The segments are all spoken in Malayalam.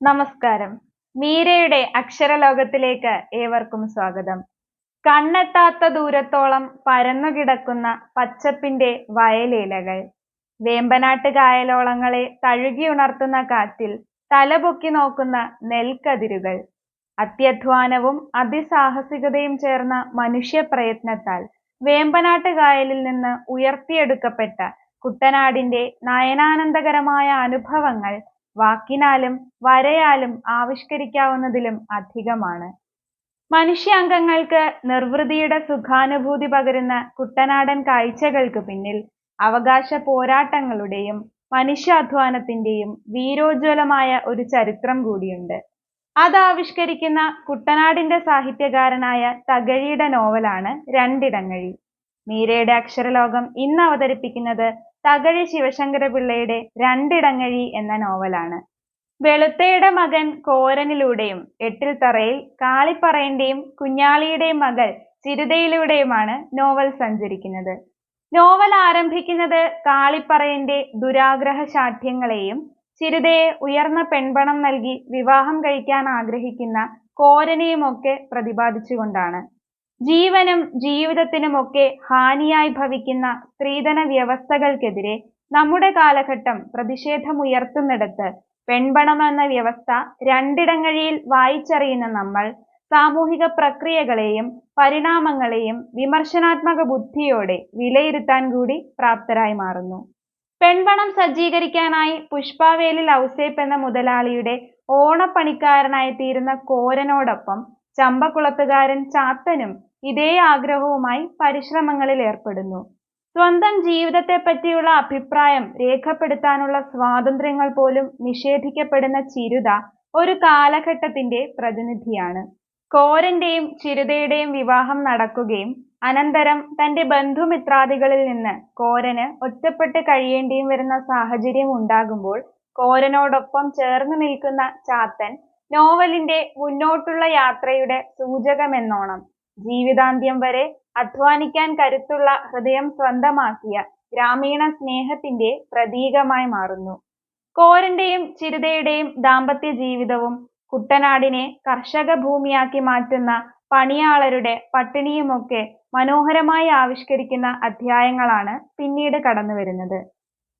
നമസ്കാരം. മീരയുടെ അക്ഷരലോകത്തിലേക്ക് ഏവർക്കും സ്വാഗതം. കണ്ണെത്താത്ത ദൂരത്തോളം പരന്നുകിടക്കുന്ന പച്ചപ്പിന്റെ വയലേലകൾ. വേമ്പനാട്ട് കായലോളങ്ങളെ തഴുകിയുണർത്തുന്ന കാറ്റിൽ തലപൊക്കി നോക്കുന്ന നെൽക്കതിരുകൾ. അത്യധ്വാനവും അതിസാഹസികതയും ചേർന്ന മനുഷ്യപ്രയത്നത്താൽ വേമ്പനാട്ട് കായലിൽ നിന്ന് ഉയർത്തിയെടുക്കപ്പെട്ട കുട്ടനാടിന്റെ നയനാനന്ദകരമായ അനുഭവങ്ങൾ വാക്കിനാലും വരയാലും ആവിഷ്കരിക്കാവുന്നതിലും അധികമാണ്. മനുഷ്യാംഗങ്ങൾക്ക് നിർവൃതിയുടെ സുഖാനുഭൂതി പകരുന്ന കുട്ടനാടൻ കാഴ്ചകൾക്ക് പിന്നിൽ അവകാശ പോരാട്ടങ്ങളുടെയും മനുഷ്യാധ്വാനത്തിന്റെയും വീരോജ്വലമായ ഒരു ചരിത്രം കൂടിയുണ്ട്. അതാവിഷ്കരിക്കുന്ന കുട്ടനാടിന്റെ സാഹിത്യകാരനായ തകഴിയുടെ നോവലാണ് രണ്ടിടങ്ങഴി. മീരയുടെ അക്ഷരലോകം ഇന്ന് അവതരിപ്പിക്കുന്നത് തകഴി ശിവശങ്കരപിള്ളയുടെ രണ്ടിടങ്ങഴി എന്ന നോവലാണ്. വെളുത്തയുടെ മകൻ കോരനിലൂടെയും എട്ടിൽ തറയിൽ കാളിപ്പറയന്റെയും കുഞ്ഞാളിയുടെയും മകൾ ചിരുതയിലൂടെയുമാണ് നോവൽ സഞ്ചരിക്കുന്നത്. നോവൽ ആരംഭിക്കുന്നത് കാളിപ്പറയന്റെ ദുരാഗ്രഹ ശാഠ്യങ്ങളെയും ചിരുതയെ ഉയർന്ന പെൺപണം നൽകി വിവാഹം കഴിക്കാൻ ആഗ്രഹിക്കുന്ന കോരനെയുമൊക്കെ പ്രതിപാദിച്ചുകൊണ്ടാണ്. ജീവനും ജീവിതത്തിനുമൊക്കെ ഹാനിയായി ഭവിക്കുന്ന സ്ത്രീധന വ്യവസ്ഥകൾക്കെതിരെ നമ്മുടെ കാലഘട്ടം പ്രതിഷേധമുയർത്തുന്നിടത്ത് പെൺപണം എന്ന വ്യവസ്ഥ രണ്ടിടങ്ങഴിയിൽ വായിച്ചറിയുന്ന നമ്മൾ സാമൂഹിക പ്രക്രിയകളെയും പരിണാമങ്ങളെയും വിമർശനാത്മക ബുദ്ധിയോടെ വിലയിരുത്താൻ കൂടി പ്രാപ്തരായി മാറുന്നു. പെൺപണം സജ്ജീകരിക്കാനായി പുഷ്പാവേലിൽ ഔസേപ്പ് എന്ന മുതലാളിയുടെ ഓണപ്പണിക്കാരനായി തീരുന്ന കോരനോടൊപ്പം ചമ്പക്കുളത്തുകാരൻ ചാത്തനും ഇതേ ആഗ്രഹവുമായി പരിശ്രമങ്ങളിൽ ഏർപ്പെടുന്നു. സ്വന്തം ജീവിതത്തെ പറ്റിയുള്ള അഭിപ്രായം രേഖപ്പെടുത്താനുള്ള സ്വാതന്ത്ര്യങ്ങൾ പോലും നിഷേധിക്കപ്പെടുന്ന ചിരുത ഒരു കാലഘട്ടത്തിന്റെ പ്രതിനിധിയാണ്. കോരന്റെയും ചിരുതയുടെയും വിവാഹം നടക്കുകയും അനന്തരം തന്റെ ബന്ധുമിത്രാദികളിൽ നിന്ന് കോരന് ഒറ്റപ്പെട്ട് കഴിയേണ്ടിയും വരുന്ന സാഹചര്യം ഉണ്ടാകുമ്പോൾ കോരനോടൊപ്പം ചേർന്ന് നിൽക്കുന്ന ചാത്തൻ നോവലിന്റെ മുന്നോട്ടുള്ള യാത്രയുടെ സൂചകമെന്നോണം. ജീവിതാന്ത്യം വരെ അധ്വാനിക്കാൻ കരുത്തുള്ള ഹൃദയം സ്വന്തമാക്കിയ ഗ്രാമീണ സ്നേഹത്തിന്റെ പ്രതീകമായി മാറുന്നു. കോരന്റെയും ചിരുതയുടെയും ദാമ്പത്യ ജീവിതവും കുട്ടനാടിനെ കർഷക ഭൂമിയാക്കി മാറ്റുന്ന പണിയാളരുടെ പട്ടിണിയുമൊക്കെ മനോഹരമായി ആവിഷ്കരിക്കുന്ന അധ്യായങ്ങളാണ് പിന്നീട് കടന്നു വരുന്നത്.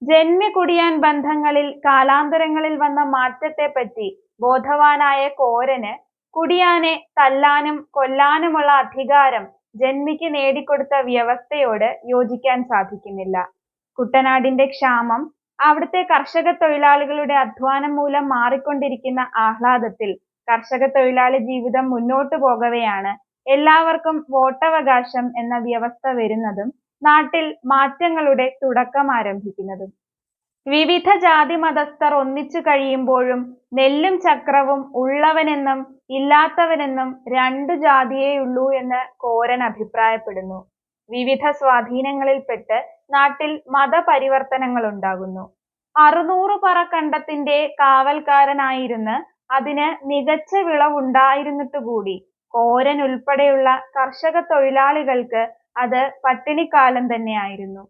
ജന്മികുടിയാൻ ബന്ധങ്ങളിൽ കാലാന്തരങ്ങളിൽ വന്ന മാറ്റത്തെപ്പറ്റി ബോധവാനായ കോരന് കുടിയാനെ തല്ലാനും കൊല്ലാനുമുള്ള അധികാരം ജന്മിക്ക് നേടിക്കൊടുത്ത വ്യവസ്ഥയോട് യോജിക്കാൻ സാധിക്കുന്നില്ല. കുട്ടനാടിന്റെ ക്ഷാമം അവിടുത്തെ കർഷക തൊഴിലാളികളുടെ അധ്വാനം മൂലം മാറിക്കൊണ്ടിരിക്കുന്ന ആഹ്ലാദത്തിൽ കർഷക തൊഴിലാളി ജീവിതം മുന്നോട്ടു പോകവെയാണ് എല്ലാവർക്കും വോട്ടവകാശം എന്ന വ്യവസ്ഥ വരുന്നതും നാട്ടിൽ മാറ്റങ്ങളുടെ തുടക്കം ആരംഭിക്കുന്നതും. വിവിധ ജാതി മതസ്ഥർ ഒന്നിച്ചു കഴിയുമ്പോഴും നെല്ലും ചക്രവും ഉള്ളവനെന്നും ഇല്ലാത്തവനെന്നും രണ്ടു ജാതിയേയുള്ളൂ എന്ന് കോരൻ അഭിപ്രായപ്പെടുന്നു. വിവിധ സ്വാധീനങ്ങളിൽപ്പെട്ട് നാട്ടിൽ മതപരിവർത്തനങ്ങൾ ഉണ്ടാകുന്നു അറുനൂറ് പറ കണ്ടത്തിന്റെ കാവൽക്കാരനായിരുന്ന് അതിന് മികച്ച വിളവുണ്ടായിരുന്നിട്ടുകൂടി. കോരൻ ഉൾപ്പെടെയുള്ള കർഷക തൊഴിലാളികൾക്ക് അത് പട്ടിണിക്കാലം തന്നെയായിരുന്നു.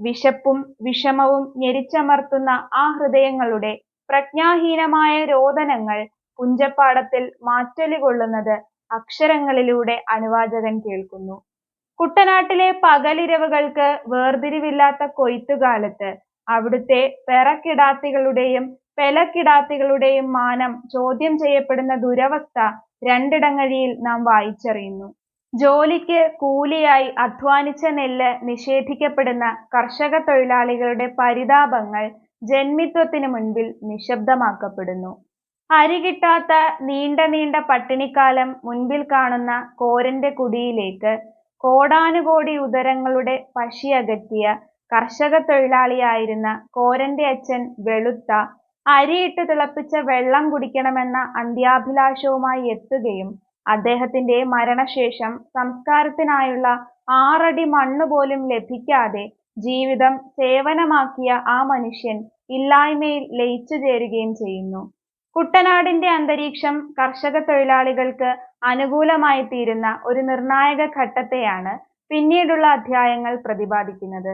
വിശപ്പും വിഷമവും ഞെരിച്ചമർത്തുന്ന ആ ഹൃദയങ്ങളുടെ പ്രജ്ഞാഹീനമായ രോദനങ്ങൾ കുഞ്ചപ്പാടത്തിൽ മാറ്റൊലി കൊള്ളുന്നത് അക്ഷരങ്ങളിലൂടെ അനുവാചകൻ കേൾക്കുന്നു. കുട്ടനാട്ടിലെ പകലിരവുകൾക്ക് വേർതിരിവില്ലാത്ത കൊയ്ത്തുകാലത്ത് അവിടുത്തെ പെറക്കിടാത്തികളുടെയും പെലക്കിടാത്തികളുടെയും മാനം ചോദ്യം ചെയ്യപ്പെടുന്ന ദുരവസ്ഥ രണ്ടിടങ്ങഴിയിൽ നാം വായിച്ചറിയുന്നു. ജോലിക്ക് കൂലിയായി അധ്വാനിച്ച നെല്ല് നിഷേധിക്കപ്പെടുന്ന കർഷക തൊഴിലാളികളുടെ പരിതാപങ്ങൾ ജന്മിത്വത്തിനു മുൻപിൽ നിശബ്ദമാക്കപ്പെടുന്നു. അരി കിട്ടാത്ത നീണ്ട നീണ്ട പട്ടിണിക്കാലം മുൻപിൽ കാണുന്ന കോരന്റെ കുടിയിലേക്ക് കോടാനുകോടി ഉദരങ്ങളുടെ പശിയകറ്റിയ കർഷക തൊഴിലാളിയായിരുന്ന കോരന്റെ അച്ഛൻ വെളുത്ത അരിയിട്ട് തിളപ്പിച്ച വെള്ളം കുടിക്കണമെന്ന അന്ത്യാഭിലാഷവുമായി എത്തുകയും അദ്ദേഹത്തിന്റെ മരണശേഷം സംസ്കാരത്തിനായുള്ള ആറടി മണ്ണ് പോലും ലഭിക്കാതെ ജീവിതം സേവനമാക്കിയ ആ മനുഷ്യൻ ഇല്ലായ്മയിൽ ലയിച്ചു ചേരുകയും ചെയ്യുന്നു. കുട്ടനാടിന്റെ അന്തരീക്ഷം കർഷക തൊഴിലാളികൾക്ക് അനുകൂലമായി തീരുന്ന ഒരു നിർണായക ഘട്ടത്തെയാണ് പിന്നീടുള്ള അധ്യായങ്ങൾ പ്രതിപാദിക്കുന്നത്.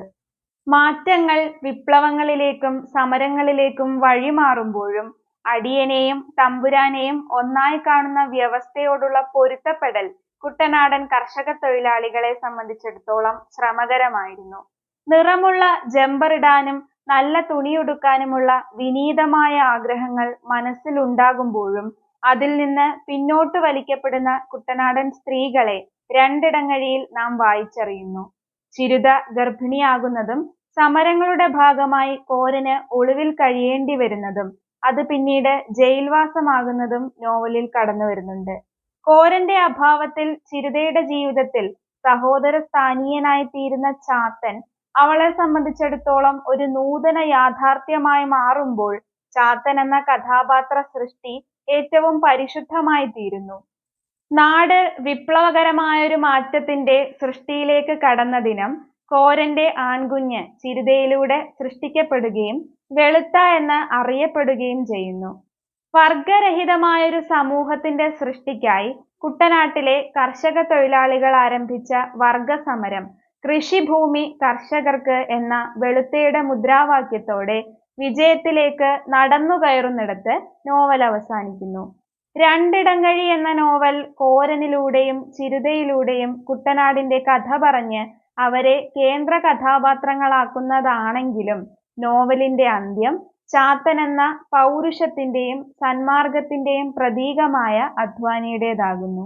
മാറ്റങ്ങൾ വിപ്ലവങ്ങളിലേക്കും സമരങ്ങളിലേക്കും വഴിമാറുമ്പോഴും അടിയനെയും തമ്പുരാനെയും ഒന്നായി കാണുന്ന വ്യവസ്ഥയോടുള്ള പൊരുത്തപ്പെടൽ കുട്ടനാടൻ കർഷക തൊഴിലാളികളെ സംബന്ധിച്ചിടത്തോളം ശ്രമകരമായിരുന്നു. നിറമുള്ള ജമ്പറിടാനും നല്ല തുണിയുടുക്കാനുമുള്ള വിനീതമായ ആഗ്രഹങ്ങൾ മനസ്സിലുണ്ടാകുമ്പോഴും അതിൽ നിന്ന് പിന്നോട്ട് വലിക്കപ്പെടുന്ന കുട്ടനാടൻ സ്ത്രീകളെ രണ്ടിടങ്ങഴിയിൽ നാം വായിച്ചറിയുന്നു. ചിരുത ഗർഭിണിയാകുന്നതും സമരങ്ങളുടെ ഭാഗമായി കോരന് ഒളിവിൽ കഴിയേണ്ടിവരുന്നതും അത് പിന്നീട് ജയിൽവാസമാകുന്നതും നോവലിൽ കടന്നു വരുന്നുണ്ട് കോരന്റെ അഭാവത്തിൽ ചിരുതയുടെ ജീവിതത്തിൽ സഹോദരസ്ഥാനീയനായിത്തീരുന്ന ചാത്തൻ അവളെ സംബന്ധിച്ചിടത്തോളം ഒരു നൂതന യാഥാർത്ഥ്യമായി മാറുമ്പോൾ ചാത്തൻ എന്ന കഥാപാത്ര സൃഷ്ടി ഏറ്റവും പരിശുദ്ധമായിത്തീരുന്നു. നാട് വിപ്ലവകരമായൊരു മാറ്റത്തിന്റെ സൃഷ്ടിയിലേക്ക് കടന്ന ദിനം കോരന്റെ ആൺകുഞ്ഞ് ചിരുതയിലൂടെ സൃഷ്ടിക്കപ്പെടുകയും വെളുത്ത എന്ന് അറിയപ്പെടുകയും ചെയ്യുന്നു. വർഗരഹിതമായൊരു സമൂഹത്തിന്റെ സൃഷ്ടിക്കായി കുട്ടനാട്ടിലെ കർഷക തൊഴിലാളികൾ ആരംഭിച്ച വർഗസമരം കൃഷിഭൂമി കർഷകർക്ക് എന്ന വെളുത്തയുടെ മുദ്രാവാക്യത്തോടെ വിജയത്തിലേക്ക് നടന്നു കയറുന്നിടത്ത് നോവൽ അവസാനിക്കുന്നു. രണ്ടിടങ്ങഴി എന്ന നോവൽ കോരനിലൂടെയും ചിരുതയിലൂടെയും കുട്ടനാടിന്റെ കഥ പറഞ്ഞ് അവരെ കേന്ദ്രകഥാപാത്രങ്ങളാക്കുന്നതാണെങ്കിലും നോവലിന്റെ അന്ത്യം ചാത്തനെന്ന പൗരുഷത്തിന്റെയും സന്മാർഗത്തിന്റെയും പ്രതീകമായ അദ്വാനിയുടേതാകുന്നു.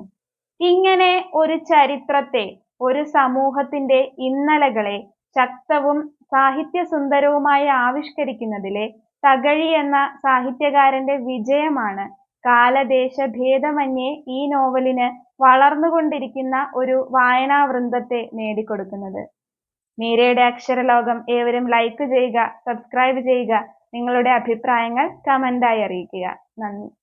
ഇങ്ങനെ ഒരു ചരിത്രത്തെ, ഒരു സമൂഹത്തിന്റെ ഇന്നലകളെ ശക്തവും സാഹിത്യസുന്ദരവുമായി ആവിഷ്കരിക്കുന്നതിലെ തകഴി എന്ന സാഹിത്യകാരന്റെ വിജയമാണ് കാലദേശ ഭേദമന്യേ ഈ നോവലിന് വളർന്നുകൊണ്ടിരിക്കുന്ന ഒരു വായനാവൃന്ദത്തെ നേടിക്കൊടുക്കുന്നത്. മീരയുടെ അക്ഷരലോകം ഏവരും ലൈക്ക് ചെയ്യുക, സബ്സ്ക്രൈബ് ചെയ്യുക, നിങ്ങളുടെ അഭിപ്രായങ്ങൾ കമന്റായി അറിയിക്കുക. നന്ദി.